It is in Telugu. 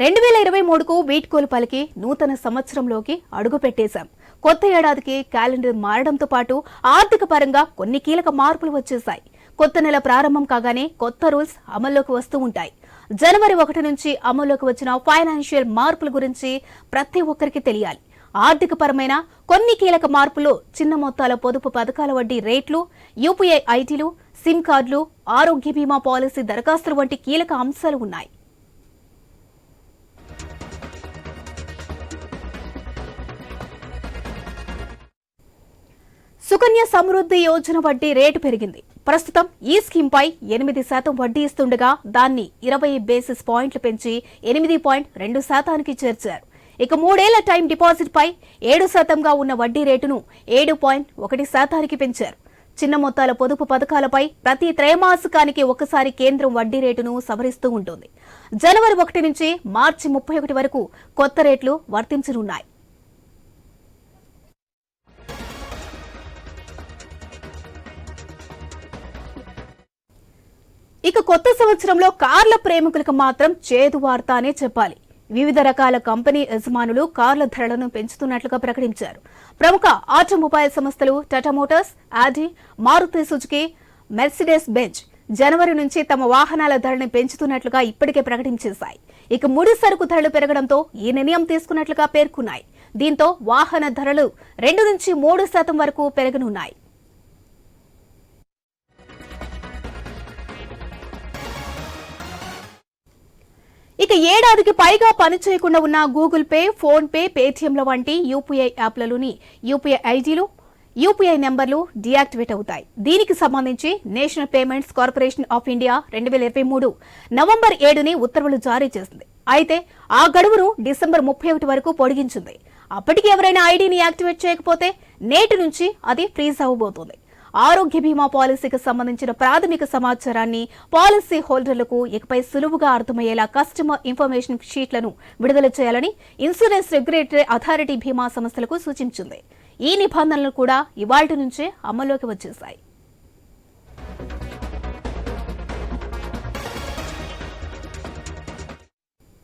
రెండు వేల ఇరవై మూడుకు వీడ్కోలు పలికి నూతన సంవత్సరంలోకి అడుగుపెట్టేశాం. కొత్త ఏడాదికి క్యాలెండర్ మారడంతో పాటు ఆర్థిక పరంగా కొన్ని కీలక మార్పులు వచ్చేశాయి. కొత్త నెల ప్రారంభం కాగానే కొత్త రూల్స్ అమల్లోకి వస్తూ ఉంటాయి. జనవరి ఒకటి నుంచి అమల్లోకి వచ్చిన ఫైనాన్షియల్ మార్పుల గురించి ప్రతి ఒక్కరికి తెలియాలి. ఆర్థిక పరమైన కొన్ని కీలక మార్పులు చిన్న మొత్తాల పొదుపు పథకాల వడ్డీ రేట్లు యూపీఐ ఐటీలు సిమ్ కార్డులు ఆరోగ్య బీమా పాలసీ దరఖాస్తులు వంటి కీలక అంశాలు ఉన్నాయి. సుకన్య సమృద్ధి యోజన వడ్డీ రేటు పెరిగింది. ప్రస్తుతం ఈ స్కీమ్పై ఎనిమిది శాతం వడ్డీ ఇస్తుండగా దాన్ని ఇరవై బేసిస్ పాయింట్లు పెంచి ఎనిమిది పాయింట్ రెండు శాతానికి చేర్చారు. ఇక మూడేళ్ళ టైం డిపాజిట్ పై ఏడు శాతంగా ఉన్న వడ్డీ రేటును ఏడు పాయింట్ ఒకటి శాతానికి పెంచారు. చిన్న మొత్తాల పొదుపు పథకాలపై ప్రతి త్రైమాసికానికి ఒకసారి కేంద్రం వడ్డీ రేటును సవరిస్తూ ఉంటుంది. జనవరి ఒకటి నుంచి మార్చి ముప్పై ఒకటి వరకు కొత్త రేట్లు వర్తించనున్నాయి. ఇక కొత్త సంవత్సరంలో కార్ల ప్రేమికులకు మాత్రం చేదు వార్త అనే చెప్పాలి. వివిధ రకాల కంపెనీ యజమానులు కార్ల ధరలను పెంచుతున్నట్లుగా ప్రకటించారు. ప్రముఖ ఆటోమొబైల్ సంస్థలు Tata Motors Audi Maruti Suzuki Mercedes Benz జనవరి నుంచి తమ వాహనాల ధరను పెంచుతున్నట్లుగా ఇప్పటికే ప్రకటించేశాయి. ఇక ముడి సరుకు ధరలు పెరగడంతో ఈ నిర్ణయం తీసుకున్నట్లుగా పేర్కొన్నాయి. దీంతో వాహన ధరలు రెండు నుంచి మూడు శాతం వరకు పెరగనున్నాయి. ఇక ఏడాదికి పైగా పనిచేయకుండా ఉన్న గూగుల్ పే ఫోన్ పే పేటీఎంల వంటి యూపీఐ యాప్లలోని యూపీఐ ఐడీలు యూపీఐ నెంబర్లు డియాక్టివేట్ అవుతాయి. దీనికి సంబంధించి National Payments Corporation of India రెండు వేల ఇరవై మూడు నవంబర్ ఏడుని ఉత్తర్వులు జారీ చేసింది. అయితే ఆ గడువును డిసెంబర్ ముప్పై ఒకటి వరకు పొడిగించింది. అప్పటికి ఎవరైనా ఐడీని యాక్టివేట్ చేయకపోతే నేటి నుంచి అది ఫ్రీజ్ అవ్వబోతోంది. ఆరోగ్య బీమా పాలసీకి సంబంధించిన ప్రాథమిక సమాచారాన్ని పాలసీ హోల్డర్లకు ఇకపై సులువుగా అర్థమయ్యేలా కస్టమర్ ఇన్ఫర్మేషన్ షీట్లను విడుదల చేయాలని ఇన్సూరెన్స్ రెగ్యులేటరీ అథారిటీ బీమా సంస్థలకు సూచించింది. ఈ నిబంధనలు కూడా ఇవాళ్టి నుంచే అమల్లోకి వచ్చేశాయి.